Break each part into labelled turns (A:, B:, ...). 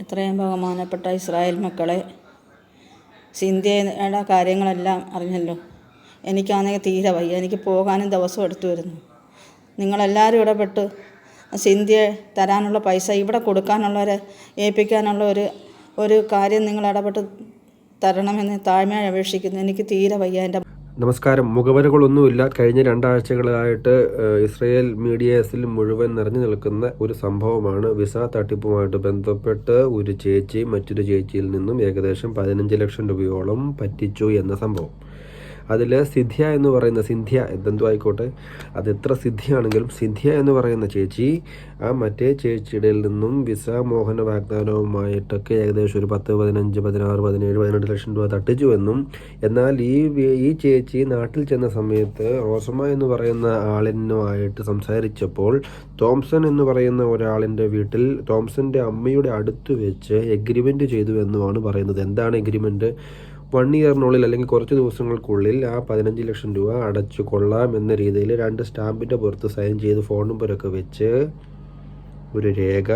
A: എത്രയും ബഹുമാനപ്പെട്ട ഇസ്രായേൽ മക്കളെ സിന്ധ്യയുടെ കാര്യങ്ങളെല്ലാം അറിഞ്ഞല്ലോ. എനിക്കാണെങ്കിൽ തീരെ വയ്യ. എനിക്ക് പോകാനും ദിവസം എടുത്തു വരുന്നു. നിങ്ങളെല്ലാവരും ഇടപെട്ട് സിന്ധ്യയെ തരാനുള്ള പൈസ ഇവിടെ കൊടുക്കാനുള്ളവരെ ഏൽപ്പിക്കാനുള്ള ഒരു ഒരു കാര്യം നിങ്ങൾ ഇടപെട്ട് തരണമെന്ന് താഴ്മയായി അപേക്ഷിക്കുന്നു. എനിക്ക് തീരെ വയ്യ എന്റെ
B: നമസ്കാരം. മുഖവരകളൊന്നുമില്ല. കഴിഞ്ഞ രണ്ടാഴ്ചകളായിട്ട് ഇസ്രയേൽ മീഡിയസിൽ മുഴുവൻ നിറഞ്ഞു നിൽക്കുന്ന ഒരു സംഭവമാണ് വിസ തട്ടിപ്പുമായിട്ട് ബന്ധപ്പെട്ട് ഒരു ചേച്ചി മറ്റൊരു ചേച്ചിയിൽ നിന്നും ഏകദേശം പതിനഞ്ച് ലക്ഷം രൂപയോളം പറ്റിച്ചു എന്ന സംഭവം. അതിൽ സിദ്ധ്യ എന്ന് പറയുന്ന സിന്ധ്യ എന്തെന്തോ ആയിക്കോട്ടെ അത് എത്ര സിദ്ധിയാണെങ്കിലും സിന്ധ്യ എന്ന് പറയുന്ന ചേച്ചി ആ മറ്റേ ചേച്ചിയുടെ നിന്നും വിസ മോഹന വാഗ്ദാനവുമായിട്ടൊക്കെ ഏകദേശം ഒരു പത്ത് പതിനഞ്ച് പതിനാറ് പതിനേഴ് പതിനെട്ട് ലക്ഷം രൂപ തട്ടിച്ചു എന്നും എന്നാൽ ഈ ഈ ചേച്ചി നാട്ടിൽ ചെന്ന സമയത്ത് റോസമ്മ എന്ന് പറയുന്ന ആളിനുമായിട്ട് സംസാരിച്ചപ്പോൾ തോംസൺ എന്ന് പറയുന്ന ഒരാളിന്റെ വീട്ടിൽ തോംസന്റെ അമ്മയുടെ അടുത്ത് വെച്ച് എഗ്രിമെന്റ് ചെയ്തു എന്നുമാണ് പറയുന്നത്. എന്താണ് എഗ്രിമെന്റ്? വൺ ഇയറിനുള്ളിൽ അല്ലെങ്കിൽ കുറച്ച് ദിവസങ്ങൾക്കുള്ളിൽ ആ പതിനഞ്ച് ലക്ഷം രൂപ അടച്ചു കൊള്ളാം എന്ന രീതിയിൽ രണ്ട് സ്റ്റാമ്പിന്റെ പുറത്ത് സൈൻ ചെയ്ത് ഫോൺ നമ്പറൊക്കെ വെച്ച് ഒരു രേഖ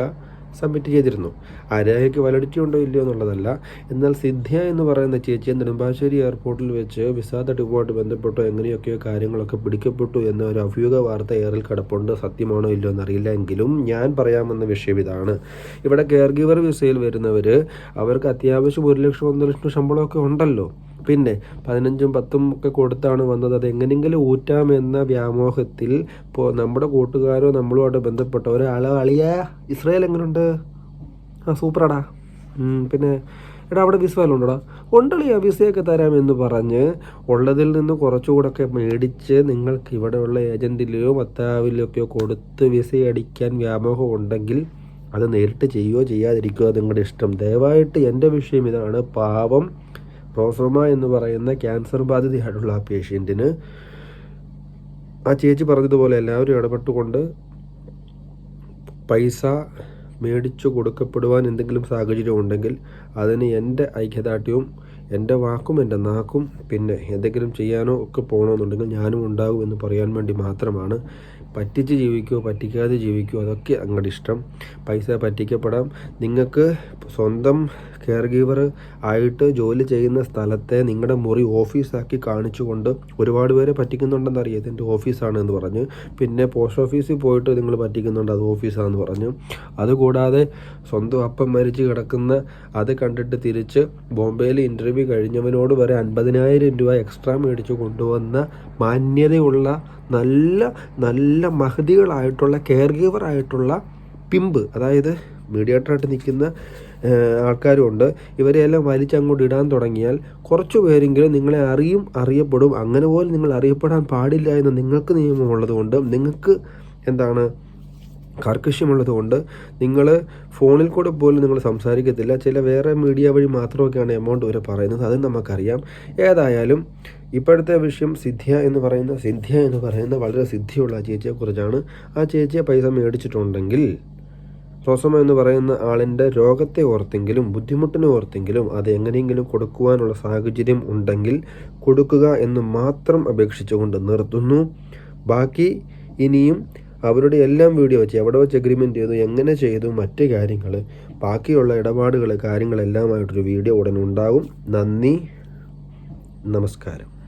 B: സബ്മിറ്റ് ചെയ്തിരുന്നു. ആ രേഖയ്ക്ക് വാലിഡിറ്റി ഉണ്ടോ ഇല്ലയോ എന്നുള്ളതല്ല എന്നാൽ സിദ്ധ്യ എന്ന് പറയുന്ന ചേച്ചിയെ നെടുമ്പാശ്ശേരി എയർപോർട്ടിൽ വെച്ച് വിസ തട്ടിപ്പുമായിട്ട് ബന്ധപ്പെട്ടോ എങ്ങനെയൊക്കെയോ കാര്യങ്ങളൊക്കെ പിടിക്കപ്പെട്ടു എന്ന ഒരു അഭ്യൂഹ വാർത്ത എയറിൽ കിടപ്പുണ്ട്. സത്യമാണോ ഇല്ലയോ എന്നറിയില്ല എങ്കിലും ഞാൻ പറയാമെന്ന വിഷയം ഇതാണ്. ഇവിടെ കെയർ ഗിവർ വിസയിൽ വരുന്നവർ അവർക്ക് അത്യാവശ്യം ഒരു ലക്ഷം ഒന്നര ലക്ഷം ശമ്പളമൊക്കെ ഉണ്ടല്ലോ. പിന്നെ പതിനഞ്ചും പത്തും ഒക്കെ കൊടുത്താണ് വന്നത്. അത് എങ്ങനെയെങ്കിലും ഊറ്റാമെന്ന വ്യാമോഹത്തിൽ ഇപ്പോൾ നമ്മുടെ കൂട്ടുകാരോ നമ്മളുമായിട്ട് ബന്ധപ്പെട്ട ഒരാളോ അളിയ ഇസ്രായേൽ എങ്ങനെയുണ്ട് ആ സൂപ്പറാടാ. പിന്നെ എടാ അവിടെ വിസ വല്ലതും ഉണ്ടോടാ? ഉണ്ടളിയാ വിസയൊക്കെ തരാമെന്ന് പറഞ്ഞ് ഉള്ളതിൽ നിന്ന് കുറച്ചുകൂടെയൊക്കെ മേടിച്ച് നിങ്ങൾക്ക് ഇവിടെയുള്ള ഏജന്റിലെയോ മത്താവിലോ ഒക്കെ കൊടുത്ത് വിസ അടിക്കാൻ വ്യാമോഹം ഉണ്ടെങ്കിൽ അത് നേരിട്ട് ചെയ്യുകയോ ചെയ്യാതിരിക്കുകയോ നിങ്ങളുടെ ഇഷ്ടം. ദയവായിട്ട് എന്റെ വിഷയം ഇതാണ്. പാവം റോസോമ എന്ന് പറയുന്ന ക്യാൻസർ ബാധിതയായിട്ടുള്ള ആ പേഷ്യന്റിന് ആ ചേച്ചി പറഞ്ഞതുപോലെ എല്ലാവരും ഇടപെട്ടുകൊണ്ട് പൈസ മേടിച്ചു കൊടുക്കപ്പെടുവാൻ എന്തെങ്കിലും സാഹചര്യം ഉണ്ടെങ്കിൽ അതിന് എന്റെ ഐക്യദാർഢ്യവും എന്റെ വാക്കും എന്റെ നാക്കും പിന്നെ എന്തെങ്കിലും ചെയ്യാനോ ഒക്കെ പോകണമെന്നുണ്ടെങ്കിൽ ഞാനും ഉണ്ടാകും എന്ന് പറയാൻ വേണ്ടി മാത്രമാണ് പറ്റിച്ച് ജീവിക്കുമോ പറ്റിക്കാതെ ജീവിക്കുമോ അതൊക്കെ അങ്ങോട്ട് ഇഷ്ടം. പൈസ പറ്റിക്കപ്പെടാം. നിങ്ങൾക്ക് സ്വന്തം കെയർ ഗീവർ ആയിട്ട് ജോലി ചെയ്യുന്ന സ്ഥലത്തെ നിങ്ങളുടെ മുറി ഓഫീസാക്കി കാണിച്ചുകൊണ്ട് ഒരുപാട് പേരെ പറ്റിക്കുന്നുണ്ടെന്ന് അറിയാം. ഇതെന്റെ ഓഫീസാണ് എന്ന് പറഞ്ഞ്. പിന്നെ പോസ്റ്റ് ഓഫീസിൽ പോയിട്ട് നിങ്ങൾ പറ്റിക്കുന്നുണ്ട് അത് ഓഫീസാണെന്ന് പറഞ്ഞു. അതുകൂടാതെ സ്വന്തം അപ്പം മരിച്ച് കിടക്കുന്ന അത് കണ്ടിട്ട് തിരിച്ച് ബോംബെയിൽ ഇന്റർവ്യൂ കഴിഞ്ഞവനോട് വരെ അൻപതിനായിരം രൂപ എക്സ്ട്രാ മേടിച്ച് കൊണ്ടുവന്ന മാന്യതയുള്ള നല്ല നല്ല മഹതികളായിട്ടുള്ള കെയർ ഗീവർ ആയിട്ടുള്ള പിമ്പ് അതായത് മീഡിയേറ്ററായിട്ട് നിൽക്കുന്ന ആൾക്കാരുമുണ്ട് ഇവരെയെല്ലാം വലിച്ചങ്ങോട്ട് ഇടാൻ തുടങ്ങിയാൽ കുറച്ച് പേരെങ്കിലും നിങ്ങളെ അറിയും അറിയപ്പെടും. അങ്ങനെ പോലും നിങ്ങൾ അറിയപ്പെടാൻ പാടില്ല എന്ന് നിങ്ങൾക്ക് നിയമമുള്ളതുകൊണ്ട് നിങ്ങൾക്ക് എന്താണ് കർക്കശ്യമുള്ളത് കൊണ്ട് നിങ്ങൾ ഫോണിൽ കൂടെ പോലും നിങ്ങൾ സംസാരിക്കത്തില്ല. ചില വേറെ മീഡിയ വഴി മാത്രമൊക്കെയാണ് എമൗണ്ട് വരെ പറയുന്നത്. അത് നമുക്കറിയാം. ഏതായാലും ഇപ്പോഴത്തെ വിഷയം സിദ്ധ്യ എന്ന് പറയുന്ന സിദ്ധ്യ എന്ന് പറയുന്ന വളരെ സിദ്ധിയുള്ള ആ ചേച്ചിയെക്കുറിച്ചാണ് ആ ചേച്ചിയെ പൈസ മേടിച്ചിട്ടുണ്ടെങ്കിൽ റോസമ്മ എന്ന് പറയുന്ന ആളിന്റെ രോഗത്തെ ഓർത്തെങ്കിലും ബുദ്ധിമുട്ടിനെ ഓർത്തെങ്കിലും അത് എങ്ങനെയെങ്കിലും കൊടുക്കുവാനുള്ള സാഹചര്യം ഉണ്ടെങ്കിൽ കൊടുക്കുക എന്ന് മാത്രം അപേക്ഷിച്ചുകൊണ്ട് നിർത്തുന്നു. ബാക്കി ഇനിയും അവരുടെ എല്ലാം വീഡിയോ വെച്ച് എവിടെ വെച്ച് അഗ്രിമെന്റ് ചെയ്തു എങ്ങനെ ചെയ്തു മറ്റ് കാര്യങ്ങൾ ബാക്കിയുള്ള ഇടപാടുകൾ കാര്യങ്ങളെല്ലാമായിട്ടൊരു വീഡിയോ ഉടനെ ഉണ്ടാകും. നന്ദി നമസ്കാരം.